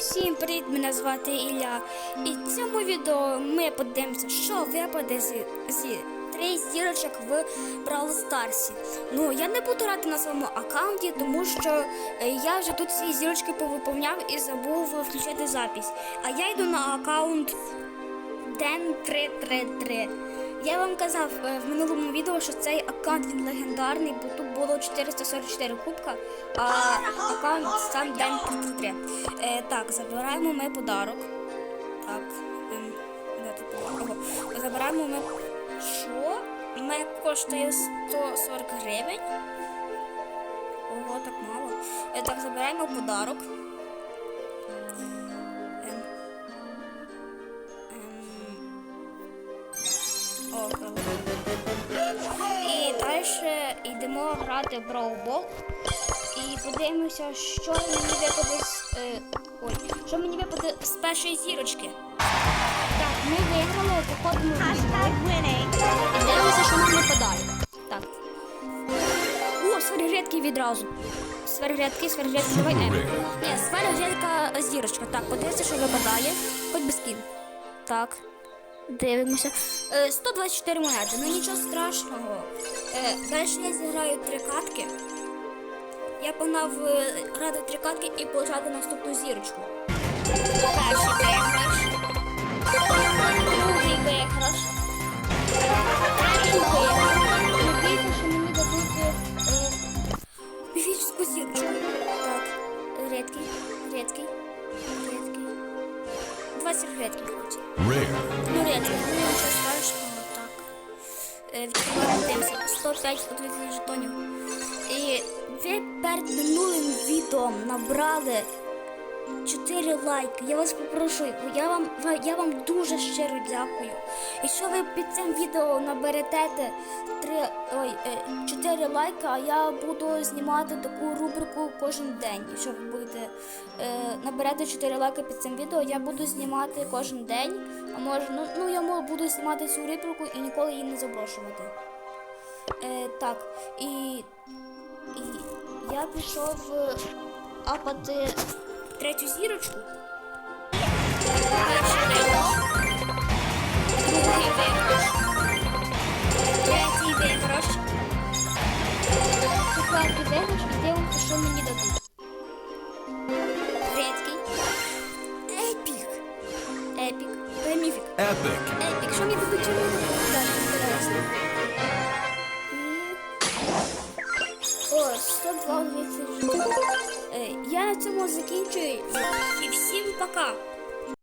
Всім привіт, мене звати Ілля. І в цьому відео ми подивимося, що випаде зі, зі три зірочок в Brawl Старсі. Ну, я не буду грати на своєму аккаунті, тому що е, я вже тут всі зірочки повиповняв і забув включити запись. А я йду на аккаунт Ден 333. Я вам казав е, в минулому відео, що цей аккаунт він легендарний, бо тут було 444 кубка, а аккаунт сам Ден 333. Е, так, забираємо ми подарок. Так. Ем, де тут? Забираємо ми. Що? Ми коштує 140 гривень. Ого, так мало. Е, так, забираємо подарок. І далі йдемо грати в Brawl І подивимося, що мені випаде з. Е, ой, що мені випаде з першої зірочки. Так, ми виграли, походимо. І дивимося, що нам випадає. Так. О, сфергредки відразу. Сфергредки, сфергредки, давай М. Ні, сфергредка зірочка. Так, подивимося, що випадає. Хоч без кін. Так. Дивимося. Е, 124 монети, ну нічого страшного. Е, далі не зіграю три катки. Я погнав е, ради три катки і получати наступну зірочку. Перший виграш. Другий виграш. Третій зірочку. Так, рідкий, рідкий, рідкий. Два сірки рідких хоче. 5, ну нічого страшного, так. Відкриваємося 105 120 жетонів. І ви перед минулим відео набрали 4 лайки. Я вас попрошу, я вам, я вам дуже щиро дякую. Якщо ви під цим відео наберете 3, ой, 4 лайка, а я буду знімати таку рубрику кожен день. Якщо ви будете е, наберете 4 лайки під цим відео, я буду знімати кожен день. А може, ну, ну я буду знімати цю рубрику і ніколи її не заброшувати. Е, так, і, і я пішов е, апати третю зірочку. Перший виграш. Другий виграш. Третій виграш. Четвертий виграш і дивимося, що мені дадуть. Рідкий. Епік. Епік. Преміфік. Epic. Епік, що мені дадуть чому не інтересно. І... О, 102 жетонів. Е, Е, я на цьому закінчую. І всім пока!